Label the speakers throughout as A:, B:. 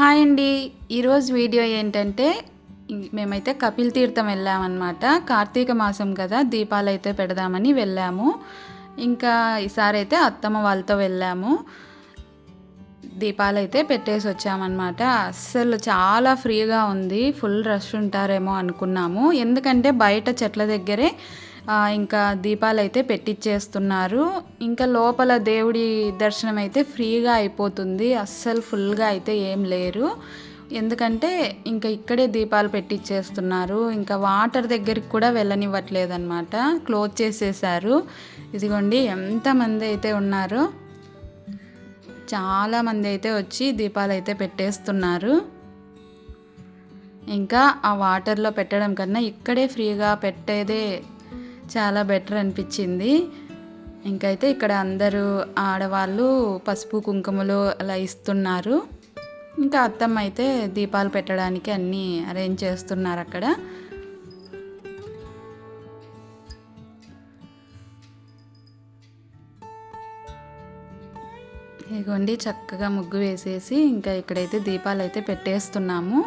A: Hi అండి. ఈరోజు video ఏంటంటే మేమైతే కపిల్ తీర్థం వెళ్ళామన్నమాట. కార్తీక మాసం కదా దీపాలు అయితే పెడదామని వెళ్ళాము. ఇంకా ఈసారి అయితే అత్తమ్మ వాళ్ళతో వెళ్ళాము. దీపాలు అయితే పెట్టేసి వచ్చామన్నమాట. అస్సలు చాలా ఫ్రీగా ఉంది. ఫుల్ రష్ ఉంటారేమో అనుకున్నాము. ఎందుకంటే బయట చెట్ల దగ్గరే ఇంకా దీపాలు అయితే పెట్టిచ్చేస్తున్నారు. ఇంకా లోపల దేవుడి దర్శనం అయితే ఫ్రీగా అయిపోతుంది. అస్సలు ఫుల్గా అయితే ఏం లేరు. ఎందుకంటే ఇంకా ఇక్కడే దీపాలు పెట్టిచ్చేస్తున్నారు. ఇంకా వాటర్ దగ్గరికి కూడా వెళ్ళనివ్వట్లేదు అనమాట క్లోజ్ చేసేసారు. ఇదిగోండి ఎంతమంది అయితే ఉన్నారో. చాలామంది అయితే వచ్చి దీపాలు అయితే పెట్టేస్తున్నారు. ఇంకా ఆ వాటర్లో పెట్టడం కన్నా ఇక్కడే ఫ్రీగా పెట్టేదే చాలా బెటర్ అనిపించింది. ఇంకైతే ఇక్కడ అందరూ ఆడవాళ్ళు పసుపు కుంకుమలు అలా ఇస్తున్నారు. ఇంకా అత్తమ్మ అయితే దీపాలు పెట్టడానికి అన్నీ అరేంజ్ చేస్తున్నారు అక్కడ. ఇదిగోండి చక్కగా ముగ్గు వేసేసి ఇంకా ఇక్కడైతే దీపాలు అయితే పెట్టేస్తున్నాము.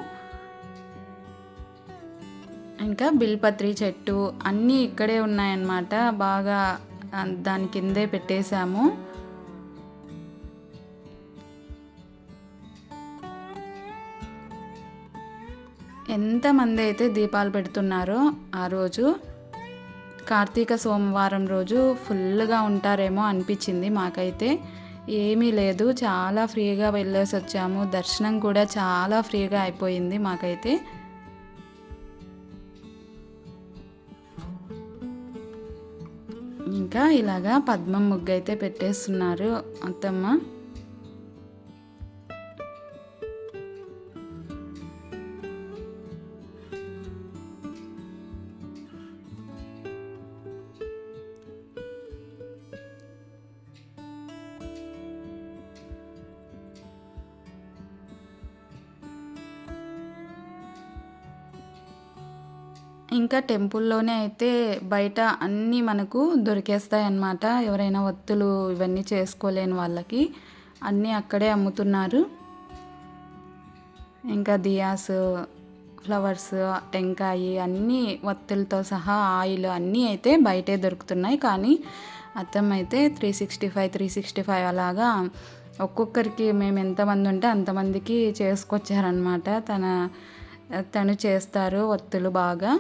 A: ఇంకా బిల్పత్రి చెట్టు అన్నీ ఇక్కడే ఉన్నాయన్నమాట. బాగా దాని కిందే పెట్టేశాము. ఎంతమంది అయితే దీపాలు పెడుతున్నారో ఆ రోజు కార్తీక సోమవారం రోజు ఫుల్గా ఉంటారేమో అనిపించింది మాకైతే. ఏమీ లేదు చాలా ఫ్రీగా వెళ్ళేసి వచ్చాము దర్శనం కూడా చాలా ఫ్రీగా అయిపోయింది మాకైతే. ఇంకా ఇలాగా పద్మం ముగ్గు అయితే పెట్టేస్తున్నారు అత్తమ్మ. ఇంకా టెంపుల్లోనే అయితే బయట అన్నీ మనకు దొరికేస్తాయి అన్నమాట ఎవరైనా ఒత్తులు ఇవన్నీ చేసుకోలేని వాళ్ళకి అన్నీ అక్కడే అమ్ముతున్నారు. ఇంకా దియాస్ ఫ్లవర్స్ టెంకాయ అన్నీ వత్తులతో సహా ఆయిల్ అన్నీ అయితే బయటే దొరుకుతున్నాయి. కానీ అత్తమ్మ అయితే three sixty five three sixty five అలాగా ఒక్కొక్కరికి మేము ఎంతమంది ఉంటే అంతమందికి చేసుకొచ్చారనమాట తన తను చేస్తారు ఒత్తులు బాగా.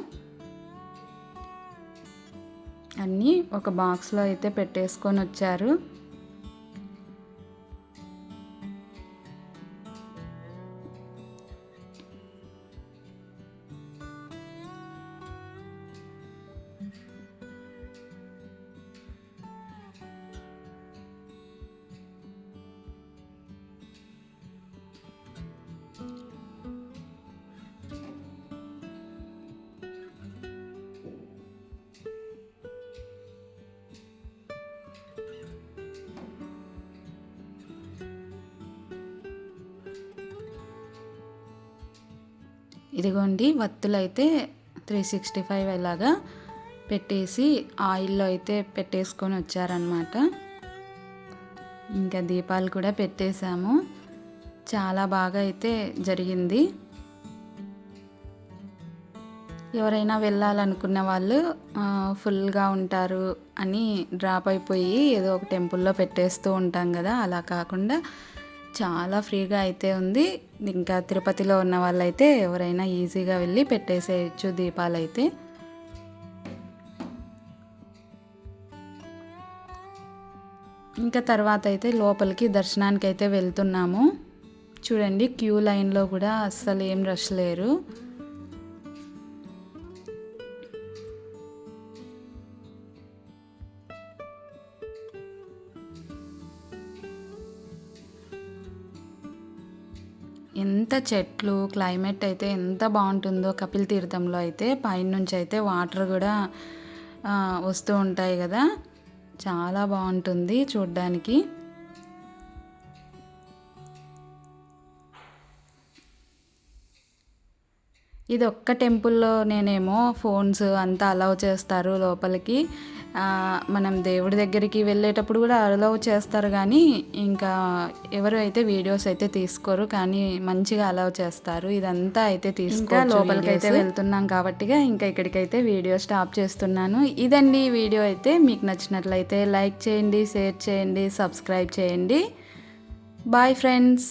A: అన్నీ ఒక బాక్స్లో అయితే పెట్టేసుకొని వచ్చారు. ఇదిగోండి వత్తులు అయితే త్రీ సిక్స్టీ ఫైవ్ ఇలాగా పెట్టేసి ఆయిల్లో అయితే పెట్టేసుకొని వచ్చారనమాట ఇంకా దీపాలు కూడా పెట్టేశాము. చాలా బాగా అయితే జరిగింది. ఎవరైనా వెళ్ళాలనుకున్న వాళ్ళు ఫుల్గా ఉంటారు అని డ్రాప్ అయిపోయి ఏదో ఒక టెంపుల్లో పెట్టేస్తూ ఉంటాం కదా అలా కాకుండా చాలా ఫ్రీగా అయితే ఉంది. ఇంకా తిరుపతిలో ఉన్న వాళ్ళైతే ఎవరైనా ఈజీగా వెళ్ళి పెట్టేసేయచ్చు దీపాలు అయితే ఇంకా తర్వాత అయితే లోపలికి దర్శనానికి అయితే వెళ్తున్నాము. చూడండి క్యూ లైన్లో కూడా అస్సలు ఏం రష్ లేరు. ఎంత చెట్లు క్లైమేట్ అయితే ఎంత బాగుంటుందో కపిల్ తీర్థంలో అయితే పైనుంచి అయితే వాటర్ కూడా వస్తూ ఉంటాయి కదా. చాలా బాగుంటుంది చూడ్డానికి. ఇది ఒక్క టెంపుల్లో నేనేమో ఫోన్స్ అంతా అలౌ చేస్తారు లోపలికి. మనం దేవుడి దగ్గరికి వెళ్ళేటప్పుడు కూడా అలౌ చేస్తారు కానీ ఇంకా ఎవరు అయితే వీడియోస్ అయితే తీసుకోరు కానీ మంచిగా అలౌ చేస్తారు. ఇదంతా అయితే తీసుకుంటా లోపలికి అయితే వెళ్తున్నాం కాబట్టి ఇంకా ఇక్కడికైతే వీడియో స్టాప్ చేస్తున్నాను. ఇదండి ఈ వీడియో అయితే. మీకు నచ్చినట్లయితే లైక్ చేయండి షేర్ చేయండి సబ్స్క్రైబ్ చేయండి. Bye friends